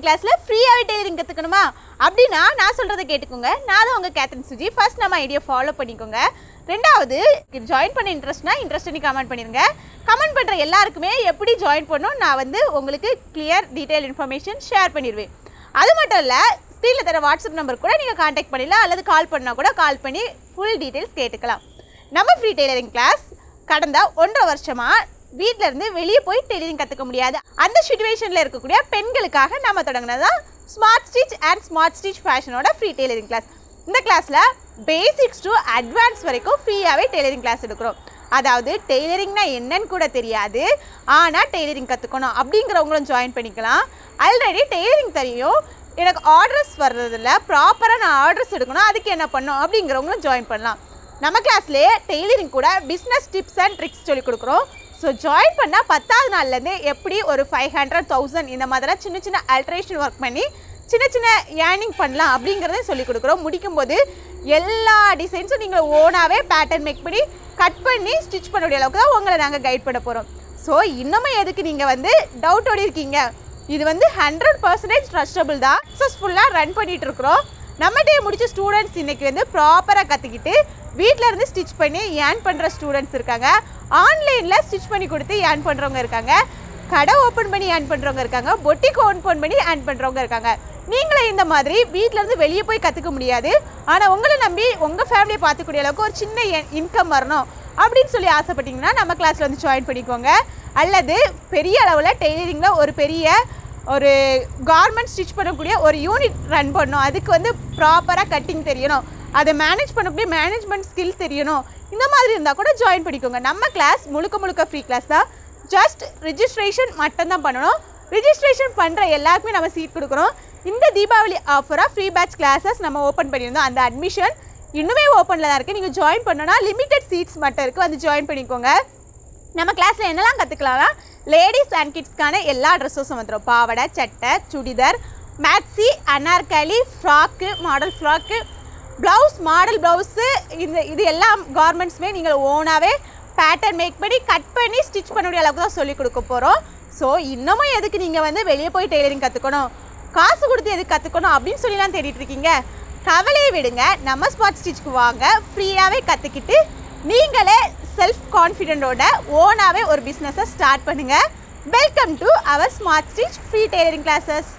Tailoring கிளாஸில் ஃப்ரீயாகவே tailoring கற்றுக்கணுமா அப்படின்னா நான் சொல்கிறத கேட்டுக்கோங்க. நான் தான் உங்கள் கேத்ரின் சுஜி ஃபர்ஸ்ட் நம்ம ஐடியா ஃபாலோ பண்ணிக்கோங்க. ரெண்டாவது ஜாயின் பண்ண இன்ட்ரெஸ்ட்னா இன்ட்ரெஸ்ட் நீ கமெண்ட் பண்ணிடுங்க கமெண்ட் பண்ணுற எல்லாருக்குமே எப்படி ஜாயின் பண்ணணும் நான் வந்து உங்களுக்கு கிளியர் டீட்டெயில் இன்ஃபர்மேஷன் ஷேர் பண்ணிடுவேன் அது மட்டும் இல்லை ஸ்க்ரீனில் தர வாட்ஸ்அப் நம்பர் கூட நீங்கள் காண்டாக்ட் பண்ணிடலாம். அல்லது கால் பண்ணால் கூட கால் பண்ணி ஃபுல் டீட்டெயில்ஸ் கேட்டுக்கலாம். நம்ம ஃப்ரீ டெய்லரிங் கிளாஸ் கடந்த ஒன்றரை வருஷமாக வீட்டில் இருந்து வெளியே போய் டெய்லரிங் கற்றுக்க முடியாது. அந்த சுச்சுவேஷனில் இருக்கக்கூடிய பெண்களுக்காக நம்ம தொடங்கினதான் smart stitch and smart stitch ஃபேஷனோட free tailoring class இந்த கிளாஸில் பேசிக்ஸ் டு அட்வான்ஸ் வரைக்கும் ஃப்ரீயாகவே டெய்லரிங் கிளாஸ் எடுக்கிறோம். அதாவது டெய்லரிங்னா என்னன்னு கூட தெரியாது. ஆனால் டெய்லரிங் கற்றுக்கணும் அப்படிங்கிறவங்களும் ஜாயின் பண்ணிக்கலாம். ஆல்ரெடி டெய்லரிங் தெரியும். எனக்கு ஆர்டர்ஸ் வர்றதில்ல ப்ராப்பராக நான் ஆர்டர்ஸ் எடுக்கணும். அதுக்கு என்ன பண்ணணும் அப்படிங்கிறவங்களும் ஜாயின் பண்ணலாம். நம்ம கிளாஸ்லேயே டெய்லரிங் கூட பிஸ்னஸ் டிப்ஸ் அண்ட் ட்ரிக்ஸ் சொல்லி கொடுக்குறோம். ஸோ ஜாயின் பண்ணால் பத்தாவது நாள்லேருந்து எப்படி ஒரு ஃபைவ் ஹண்ட்ரட் தௌசண்ட் இந்த மாதிரிலாம் சின்ன சின்ன அல்ட்ரேஷன் ஒர்க் பண்ணி சின்ன சின்ன ஏர்னிங் பண்ணலாம் அப்படிங்கிறத சொல்லி கொடுக்குறோம். முடிக்கும்போது எல்லா டிசைன்ஸும் நீங்கள் ஓனாகவே பேட்டர்ன் மேக் பண்ணி கட் பண்ணி ஸ்டிச் பண்ணக்கூடிய அளவுக்கு தான் உங்களை நாங்கள் கைட் பண்ண போகிறோம் ஸோ இன்னமும் எதுக்கு நீங்கள் வந்து டவுட்டோடு இருக்கீங்க? இது வந்து ஹண்ட்ரட் பர்சன்டேஜ் ட்ரஸ்டபுள் தான். சக்ஸஸ்ஃபுல்லாக ரன் பண்ணிகிட்ருக்குறோம் இருக்கிறோம். முடித்த முடிச்ச ஸ்டூடெண்ட்ஸ் இன்றைக்கி வந்து ப்ராப்பராக கற்றுக்கிட்டு வீட்டில் இருந்து ஸ்டிச் பண்ணி ஏர்ன் பண்ணுற ஸ்டூடெண்ட்ஸ் இருக்காங்க. ஆன்லைனில் ஸ்டிச் பண்ணி கொடுத்து ஏர்ன் பண்ணுறவங்க இருக்காங்க. கடை ஓப்பன் பண்ணி ஏர்ன் பண்ணுறவங்க இருக்காங்க. பொட்டிக் ஓப்பன் பண்ணி ஏர்ன் பண்ணுறவங்க இருக்காங்க. நீங்களே இந்த மாதிரி வீட்டிலேருந்து இருந்து வெளியே போய் கற்றுக்க முடியாது. ஆனால் உங்களை நம்பி உங்கள் ஃபேமிலியை பார்த்துக்கூடிய அளவுக்கு ஒரு சின்ன இன்கம் வரணும் அப்படின்னு சொல்லி ஆசைப்பட்டீங்கன்னா நம்ம கிளாஸில் வந்து ஜாயின் பண்ணிக்கோங்க. அல்லது பெரிய அளவில் டெய்லரிங்கில் ஒரு பெரிய ஒரு கார்மெண்ட் ஸ்டிச் பண்ணக்கூடிய ஒரு யூனிட் ரன் பண்ணணும். அதுக்கு வந்து ப்ராப்பராக கட்டிங் தெரியணும். அதை மேனேஜ் பண்ணக்கூடிய மேனேஜ்மெண்ட் ஸ்கில் தெரியணும். இந்த மாதிரி இருந்தால் கூட ஜாயின் பண்ணிக்கோங்க. நம்ம கிளாஸ் முழுக்க முழுக்க ஃப்ரீ கிளாஸ் தான். ஜஸ்ட் ரிஜிஸ்ட்ரேஷன் மட்டும்தான் பண்ணணும். ரிஜிஸ்ட்ரேஷன் பண்ணுற எல்லாருக்குமே நம்ம சீட் கொடுக்குறோம். இந்த தீபாவளி ஆஃபராக ஃப்ரீ பேட்ச் கிளாஸஸ் நம்ம ஓப்பன் பண்ணியிருந்தோம். அந்த அட்மிஷன் இன்னுமே ஓப்பனில் தான் இருக்குது நீங்கள் ஜாயின் பண்ணோன்னா லிமிட்டட் சீட்ஸ் மட்டும் இருக்குது வந்து ஜாயின் பண்ணிக்கோங்க. நம்ம கிளாஸில் என்னெல்லாம் கற்றுக்கலாம்னா லேடிஸ் அண்ட் கிட்ஸ்க்கான எல்லா ட்ரெஸ்ஸஸும் வந்துடும் பாவாடை சட்டை churidar maxi anarkali frock model frock blouse model blouse இந்த இது எல்லா கார்மெண்ட்ஸுமே நீங்கள் ஓனாகவே பேட்டர்ன் மேக் பண்ணி கட் பண்ணி ஸ்டிச் பண்ணக்கூடிய அளவுக்கு தான் சொல்லிக் கொடுக்க போகிறோம் ஸோ இன்னமும் எதுக்கு நீங்கள் வந்து வெளியே போய் டெய்லரிங் கற்றுக்கணும் காசு கொடுத்து எதுக்கு கற்றுக்கணும் அப்படின்னு சொல்லிலாம் தேடிட்டு இருக்கீங்க. கவலையை விடுங்க. நம்ம ஸ்மார்ட் ஸ்டிச்சுக்கு வாங்க. ஃப்ரீயாகவே கற்றுக்கிட்டு நீங்களே செல்ஃப் கான்ஃபிடென்ட்டோட ஓனாகவே ஒரு பிஸ்னஸை ஸ்டார்ட் பண்ணுங்கள் welcome to our smart stitch free tailoring classes